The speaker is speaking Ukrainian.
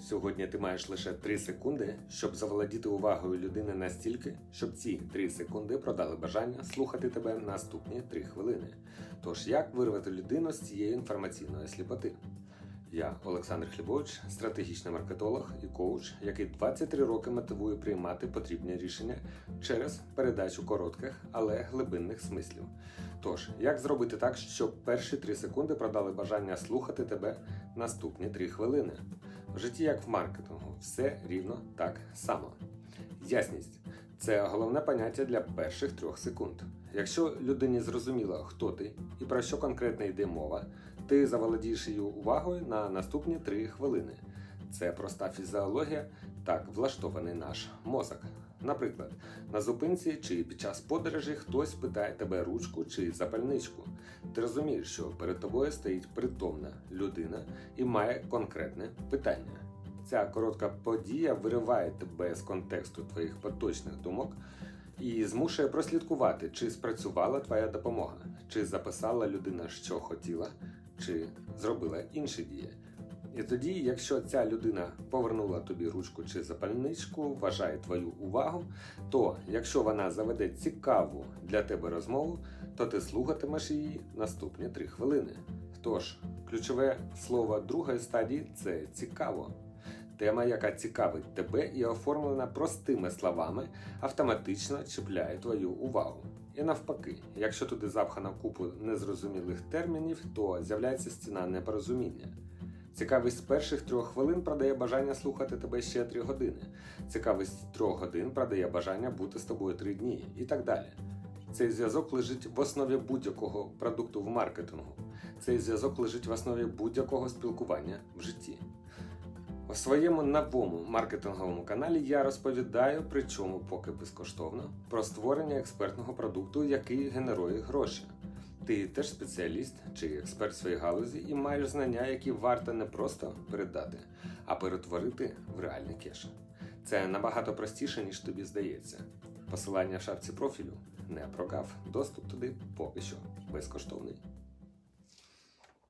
Сьогодні ти маєш лише 3 секунди, щоб заволодіти увагою людини настільки, щоб ці 3 секунди продали бажання слухати тебе наступні 3 хвилини. Тож як вирвати людину з цієї інформаційної сліпоти? Я Олександр Хлібович, стратегічний маркетолог і коуч, який 23 роки мотивує приймати потрібні рішення через передачу коротких, але глибинних смислів. Тож, як зробити так, щоб перші 3 секунди продали бажання слухати тебе наступні 3 хвилини? В житті, як в маркетингу, все рівно так само. Ясність це головне поняття для перших трьох секунд. Якщо людині зрозуміло, хто ти і про що конкретно йде мова, ти заволодієш її увагою на наступні три хвилини. Це проста фізіологія, так влаштований наш мозок. Наприклад, на зупинці чи під час подорожі хтось питає тебе ручку чи запальничку. Ти розумієш, що перед тобою стоїть притомна людина і має конкретне питання. Ця коротка подія вириває тебе з контексту твоїх поточних думок і змушує прослідкувати, чи спрацювала твоя допомога, чи записала людина, що хотіла, чи зробила інші дії. І тоді, якщо ця людина повернула тобі ручку чи запальничку, вважає твою увагу, то якщо вона заведе цікаву для тебе розмову, то ти слухатимеш її наступні три хвилини. Тож, ключове слово другої стадії це цікаво. Тема, яка цікавить тебе і оформлена простими словами, автоматично чіпляє твою увагу. І навпаки, якщо туди запхана купу незрозумілих термінів, то з'являється стіна непорозуміння. Цікавість перших трьох хвилин продає бажання слухати тебе ще три години. Цікавість трьох годин продає бажання бути з тобою три дні і так далі. Цей зв'язок лежить в основі будь-якого продукту в маркетингу. Цей зв'язок лежить в основі будь-якого спілкування в житті. Своєму новому маркетинговому каналі я розповідаю, причому поки безкоштовно, про створення експертного продукту, який генерує гроші. Ти теж спеціаліст чи експерт в своїй галузі і маєш знання, які варто не просто передати, а перетворити в реальний кеш. Це набагато простіше, ніж тобі здається. Посилання в шапці профілю не прогав. Доступ туди поки що безкоштовний.